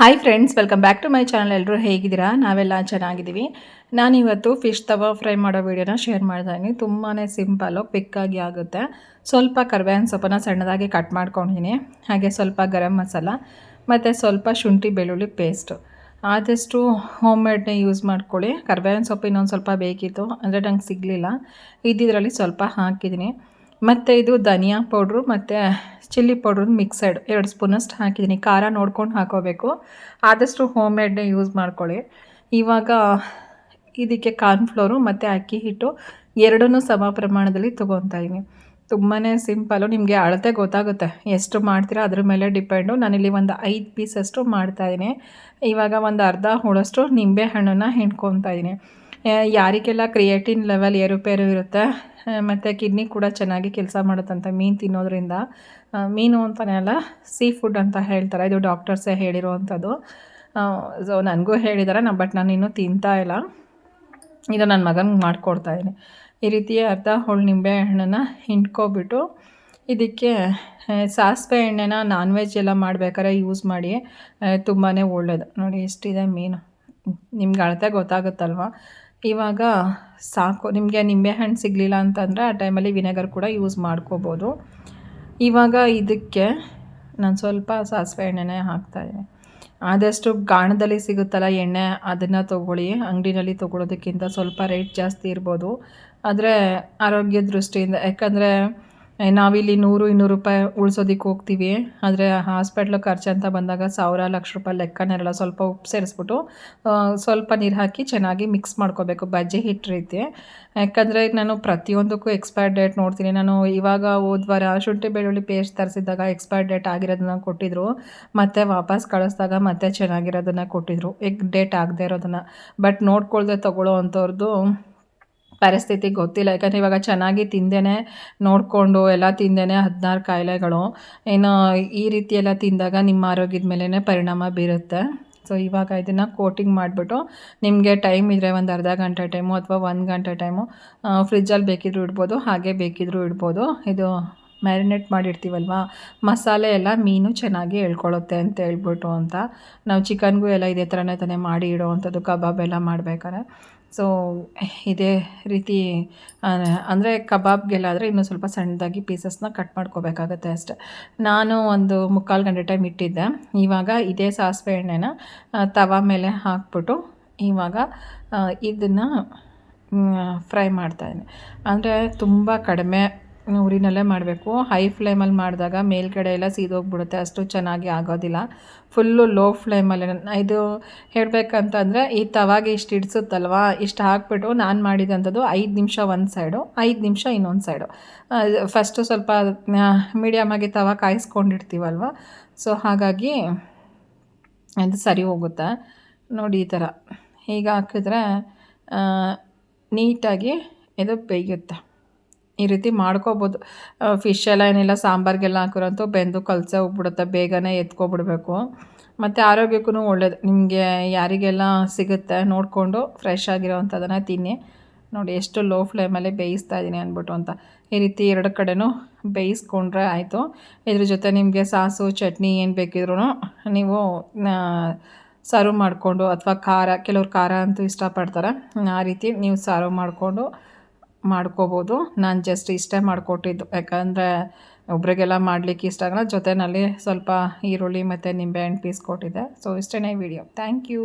Hi friends welcome back to my channel ಎಲ್ಲರೂ ಹೇಗಿದ್ದೀರಾ? ನಾವೆಲ್ಲ ಚೆನ್ನಾಗಿದ್ದೀವಿ. ನಾನಿವತ್ತು ಫಿಶ್ ತವ ಫ್ರೈ ಮಾಡೋ ವೀಡಿಯೋನ ಶೇರ್ ಮಾಡ್ತಾ ಇದ್ದೀನಿ. ತುಂಬಾ ಸಿಂಪಲ್ಲು ಕ್ವಿಕ್ಕಾಗಿ ಆಗುತ್ತೆ. ಸ್ವಲ್ಪ ಕರ್ಬೇವಿನ ಸೊಪ್ಪನ್ನು ಸಣ್ಣದಾಗಿ ಕಟ್ ಮಾಡ್ಕೊಂಡಿದ್ದೀನಿ. ಹಾಗೆ ಸ್ವಲ್ಪ ಗರಂ ಮಸಾಲ, ಮತ್ತು ಸ್ವಲ್ಪ ಶುಂಠಿ ಬೆಳ್ಳುಳ್ಳಿ ಪೇಸ್ಟು ಆದಷ್ಟು ಹೋಮ್ ಮೇಡ್ನೇ ಯೂಸ್ ಮಾಡ್ಕೊಳ್ಳಿ. ಕರ್ಬೇವಿನ ಸೊಪ್ಪು ಇನ್ನೊಂದು ಸ್ವಲ್ಪ ಬೇಕಿತ್ತು, ಅಂದರೆ ನಂಗೆ ಸಿಗಲಿಲ್ಲ. ಇದ್ದಿದ್ರಲ್ಲಿ ಸ್ವಲ್ಪ ಹಾಕಿದ್ದೀನಿ. ಮತ್ತು ಇದು ಧನಿಯಾ ಪೌಡ್ರು, ಮತ್ತು ಚಿಲ್ಲಿ ಪೌಡ್ರು ಮಿಕ್ಸಡ್ ಎರಡು ಸ್ಪೂನಷ್ಟು ಹಾಕಿದ್ದೀನಿ. ಖಾರ ನೋಡ್ಕೊಂಡು ಹಾಕೋಬೇಕು. ಆದಷ್ಟು ಹೋಮ್ ಮೇಡ್ನೇ ಯೂಸ್ ಮಾಡ್ಕೊಳ್ಳಿ. ಇವಾಗ ಇದಕ್ಕೆ ಕಾರ್ನ್ಫ್ಲೋರು ಮತ್ತು ಅಕ್ಕಿ ಹಿಟ್ಟು ಎರಡನ್ನೂ ಸಮ ಪ್ರಮಾಣದಲ್ಲಿ ತೊಗೊತಾ ಇದ್ದೀನಿ. ತುಂಬಾ ಸಿಂಪಲ್ಲು ನಿಮಗೆ ಅಳತೆ ಗೊತ್ತಾಗುತ್ತೆ. ಎಷ್ಟು ಮಾಡ್ತೀರಾ ಅದ್ರ ಮೇಲೆ ಡಿಪೆಂಡು ನಾನಿಲ್ಲಿ ಒಂದು ಐದು ಪೀಸಷ್ಟು ಮಾಡ್ತಾಯಿದ್ದೀನಿ ಇವಾಗ ಒಂದು ಅರ್ಧ ಹೋಳಷ್ಟು ನಿಂಬೆ ಹಣ್ಣನ್ನು ಹಿಂಡ್ಕೊತಾ ಇದ್ದೀನಿ. ಯಾರಿಗೆಲ್ಲ ಕ್ರಿಯೇಟಿನ್ ಲೆವೆಲ್ ಏರುಪೇರು ಇರುತ್ತೆ ಮತ್ತು ಕಿಡ್ನಿ ಕೂಡ ಚೆನ್ನಾಗಿ ಕೆಲಸ ಮಾಡುತ್ತಂತೆ, ಮೀನು ತಿನ್ನೋದ್ರಿಂದ. ಮೀನು ಅಂತಲೇ ಅಲ್ಲ ಸೀ ಫುಡ್ ಅಂತ ಹೇಳ್ತಾರೆ, ಇದು ಡಾಕ್ಟರ್ಸೇ ಹೇಳಿರುವಂಥದ್ದು. ಸೊ ನನಗೂ ಹೇಳಿದ್ದಾರೆ ನಾ ಬಟ್ ನಾನು ಇನ್ನೂ ತಿಂತಾ ಇಲ್ಲ. ಇದು ನನ್ನ ಮಗನಿಗೆ ಮಾಡಿಕೊಡ್ತಾಯಿದ್ದೀನಿ ಈ ರೀತಿಯ ಅರ್ಧ ಹೋಳು ನಿಂಬೆ ಹಣ್ಣನ್ನು ಹಿಂಡ್ಕೊಬಿಟ್ಟು, ಇದಕ್ಕೆ ಸಾಸಿವೆ ಎಣ್ಣೆನ ನಾನ್ ವೆಜ್ ಎಲ್ಲ ಮಾಡಬೇಕಾದ್ರೆ ಯೂಸ್ ಮಾಡಿ ತುಂಬಾ ಒಳ್ಳೆಯದು ನೋಡಿ, ಎಷ್ಟಿದೆ ಮೀನು. ನಿಮ್ಗೆ ಅಳತೆ ಗೊತ್ತಾಗುತ್ತಲ್ವ? ಇವಾಗ ಸಾಕು, ನಿಮಗೆ ನಿಂಬೆಹಣ್ಣು ಸಿಗಲಿಲ್ಲ ಅಂತಂದರೆ ಆ ಟೈಮಲ್ಲಿ ವಿನೆಗರ್ ಕೂಡ ಯೂಸ್ ಮಾಡ್ಕೋಬೋದು. ಇವಾಗ ಇದಕ್ಕೆ ನಾನು ಸ್ವಲ್ಪ ಸಾಸಿವೆ ಎಣ್ಣೆನೇ ಹಾಕ್ತಾಯಿದ್ದೀನಿ ಆದಷ್ಟು ಗಾಣದಲ್ಲಿ ಸಿಗುತ್ತಲ್ಲ ಎಣ್ಣೆ, ಅದನ್ನು ತೊಗೊಳ್ಳಿ. ಅಂಗಡಿನಲ್ಲಿ ತೊಗೊಳೋದಕ್ಕಿಂತ ಸ್ವಲ್ಪ ರೇಟ್ ಜಾಸ್ತಿ ಇರ್ಬೋದು. ಆದರೆ ಆರೋಗ್ಯ ದೃಷ್ಟಿಯಿಂದ, ಯಾಕಂದರೆ ನಾವಿಲ್ಲಿ ನೂರು ಇನ್ನೂರು ರೂಪಾಯಿ ಉಳ್ಸೋದಕ್ಕೆ ಹೋಗ್ತೀವಿ. ಆದರೆ ಹಾಸ್ಪಿಟ್ಲ್ ಖರ್ಚು ಅಂತ ಬಂದಾಗ ಸಾವಿರ, ಲಕ್ಷ ರೂಪಾಯಿ ಲೆಕ್ಕನೆಲ್ಲ ಸ್ವಲ್ಪ ಉಪ್ಪು ಸೇರಿಸ್ಬಿಟ್ಟು ಸ್ವಲ್ಪ ನೀರು ಹಾಕಿ ಚೆನ್ನಾಗಿ ಮಿಕ್ಸ್ ಮಾಡ್ಕೋಬೇಕು, ಬಜ್ಜಿ ಹಿಟ್ಟು ರೀತಿ. ಯಾಕಂದರೆ ನಾನು ಪ್ರತಿಯೊಂದಕ್ಕೂ ಎಕ್ಸ್ಪೈರ್ ಡೇಟ್ ನೋಡ್ತೀನಿ. ನಾನು ಇವಾಗ ಹೋದ್ವಾರ ಶುಂಠಿ ಬೆಳ್ಳುಳ್ಳಿ ಪೇಸ್ಟ್ ತರಿಸಿದಾಗ ಎಕ್ಸ್ಪೈರ್ ಡೇಟ್ ಆಗಿರೋದನ್ನ ಕೊಟ್ಟಿದ್ರು. ಮತ್ತು ವಾಪಸ್ ಕಳಿಸ್ದಾಗ ಮತ್ತೆ ಚೆನ್ನಾಗಿರೋದನ್ನು ಕೊಟ್ಟಿದ್ರು. ಎಗ್ ಡೇಟ್ ಆಗದೆ ಇರೋದನ್ನು. ಬಟ್ ನೋಡ್ಕೊಳ್ದೆ ತೊಗೊಳ್ಳೋ ಅಂಥವ್ರದ್ದು ಪರಿಸ್ಥಿತಿ ಗೊತ್ತಿಲ್ಲ. ಯಾಕಂದರೆ ಇವಾಗ ಚೆನ್ನಾಗಿ ತಿಂದೇನೆ, ನೋಡಿಕೊಂಡು ಎಲ್ಲ ತಿಂದೇನೆ ಹದಿನಾರು ಕಾಯಿಲೆಗಳು. ಏನು ಈ ರೀತಿ ಎಲ್ಲ ತಿಂದಾಗ ನಿಮ್ಮ ಆರೋಗ್ಯದ ಮೇಲೇ ಪರಿಣಾಮ ಬೀರುತ್ತೆ. ಸೊ ಇವಾಗ ಇದನ್ನು ಕೋಟಿಂಗ್ ಮಾಡಿಬಿಟ್ಟು ನಿಮಗೆ ಟೈಮ್ ಇದ್ದರೆ ಒಂದು ಅರ್ಧ ಗಂಟೆ ಟೈಮು ಅಥವಾ ಒಂದು ಗಂಟೆ ಟೈಮು ಫ್ರಿಜ್ಜಲ್ಲಿ ಬೇಕಿದ್ರೂ ಇಡ್ಬೋದು, ಹಾಗೆ ಬೇಕಿದ್ರೂ ಇಡ್ಬೋದು. ಇದು ಮ್ಯಾರಿನೇಟ್ ಮಾಡಿರ್ತೀವಲ್ವ? ಮಸಾಲೆ ಎಲ್ಲ ಮೀನು ಚೆನ್ನಾಗಿ ಎಳ್ಕೊಳ್ಳುತ್ತೆ ಅಂತ ಹೇಳ್ಬಿಟ್ಟು ಅಂತ. ನಾವು ಚಿಕನ್ಗೂ ಎಲ್ಲ ಇದೇ ಥರನೇ ತಾನೇ ಮಾಡಿ ಇಡೋ ಅಂಥದ್ದು, ಕಬಾಬ್ ಎಲ್ಲ ಮಾಡ್ಬೇಕಾದ್ರೆ. ಸೊ ಇದೇ ರೀತಿ ಅಂದರೆ ಕಬಾಬ್ಗೆಲ್ಲಾದರೆ ಇನ್ನೂ ಸ್ವಲ್ಪ ಸಣ್ಣದಾಗಿ ಪೀಸಸ್ನ ಕಟ್ ಮಾಡ್ಕೋಬೇಕಾಗತ್ತೆ ಅಷ್ಟೆ. ನಾನು ಒಂದು ಮುಕ್ಕಾಲು ಗಂಟೆ ಟೈಮ್ ಇಟ್ಟಿದ್ದೆ. ಇವಾಗ ಇದೇ ಸಾಸಿವೆ ಎಣ್ಣೆನ ತವ ಮೇಲೆ ಹಾಕ್ಬಿಟ್ಟು ಇವಾಗ ಇದನ್ನು ಫ್ರೈ ಮಾಡ್ತಾಯಿದ್ದೀನಿ ಅಂದರೆ ತುಂಬ ಕಡಿಮೆ ಉರಿನಲ್ಲೇ ಮಾಡಬೇಕು. ಹೈ ಫ್ಲೇಮಲ್ಲಿ ಮಾಡಿದಾಗ ಮೇಲ್ಗಡೆ ಎಲ್ಲ ಸೀದೋಗ್ಬಿಡುತ್ತೆ. ಅಷ್ಟು ಚೆನ್ನಾಗಿ ಆಗೋದಿಲ್ಲ. ಫುಲ್ಲು ಲೋ ಫ್ಲೇಮಲ್ಲಿ ಇದು ಹೇಳಬೇಕಂತಂದರೆ, ಈ ತವಾಗೆ ಇಷ್ಟು ಹಿಡಿಸುತ್ತಲ್ವಾ ಇಷ್ಟು ಹಾಕ್ಬಿಟ್ಟು ನಾನು ಮಾಡಿದಂಥದ್ದು ಐದು ನಿಮಿಷ ಒಂದು ಸೈಡು ಐದು ನಿಮಿಷ ಇನ್ನೊಂದು ಸೈಡು ಫಸ್ಟು ಸ್ವಲ್ಪ ಮೀಡಿಯಮಾಗಿ ತವ ಕಾಯಿಸ್ಕೊಂಡಿರ್ತೀವಲ್ವ? ಸೊ ಹಾಗಾಗಿ ಅದು ಸರಿ ಹೋಗುತ್ತೆ. ನೋಡಿ ಈ ಥರ. ಹೀಗೆ ಹಾಕಿದ್ರೆ ನೀಟಾಗಿ ಇದು ಬೇಯುತ್ತೆ. ಈ ರೀತಿ ಮಾಡ್ಕೋಬೋದು. ಫಿಶ್ ಎಲ್ಲ ಏನಿಲ್ಲ, ಸಾಂಬಾರಿಗೆಲ್ಲ ಹಾಕಿರೋಂಥ ಬೆಂದು ಕಲಸೆ ಹೋಗ್ಬಿಡುತ್ತೆ, ಬೇಗನೆ ಎತ್ಕೊಬಿಡ್ಬೇಕು. ಮತ್ತು ಆರೋಗ್ಯಕ್ಕೂ ಒಳ್ಳೇದು. ನಿಮಗೆ ಯಾರಿಗೆಲ್ಲ ಸಿಗುತ್ತೆ ನೋಡಿಕೊಂಡು ಫ್ರೆಶ್ ಆಗಿರೋವಂಥದ್ದನ್ನು ತಿನ್ನಿ. ನೋಡಿ, ಎಷ್ಟು ಲೋ ಫ್ಲೇಮಲ್ಲಿ ಬೇಯಿಸ್ತಾ ಇದ್ದೀನಿ ಅಂದ್ಬಿಟ್ಟು ಅಂತ. ಈ ರೀತಿ ಎರಡು ಕಡೆನೂ ಬೇಯಿಸ್ಕೊಂಡ್ರೆ ಆಯಿತು. ಇದ್ರ ಜೊತೆ ನಿಮಗೆ ಸಾಸು, ಚಟ್ನಿ ಏನು ಬೇಕಿದ್ರೂ ನೀವು ಸರ್ವ್ ಮಾಡಿಕೊಂಡು, ಅಥವಾ ಖಾರ, ಕೆಲವ್ರು ಖಾರ ಅಂತೂ ಇಷ್ಟಪಡ್ತಾರೆ. ಆ ರೀತಿ ನೀವು ಸರ್ವ್ ಮಾಡಿಕೊಂಡು ಮಾಡ್ಕೋಬೋದು. ನಾನು ಜಸ್ಟ್ ಇಷ್ಟೇ ಮಾಡಿಕೊಟ್ಟಿದ್ದು. ಯಾಕಂದರೆ ಒಬ್ರಿಗೆಲ್ಲ ಮಾಡಲಿಕ್ಕೆ ಇಷ್ಟ ಆಗಲ್ಲ. ಜೊತೆಯಲ್ಲಿ ಸ್ವಲ್ಪ ಈರುಳ್ಳಿ ಮತ್ತು ನಿಂಬೆಹಣ್ಣು ಪೀಸ್ ಕೊಟ್ಟಿದ್ದೆ. ಸೊ ಇಷ್ಟೇ ವಿಡಿಯೋ ಥ್ಯಾಂಕ್ ಯು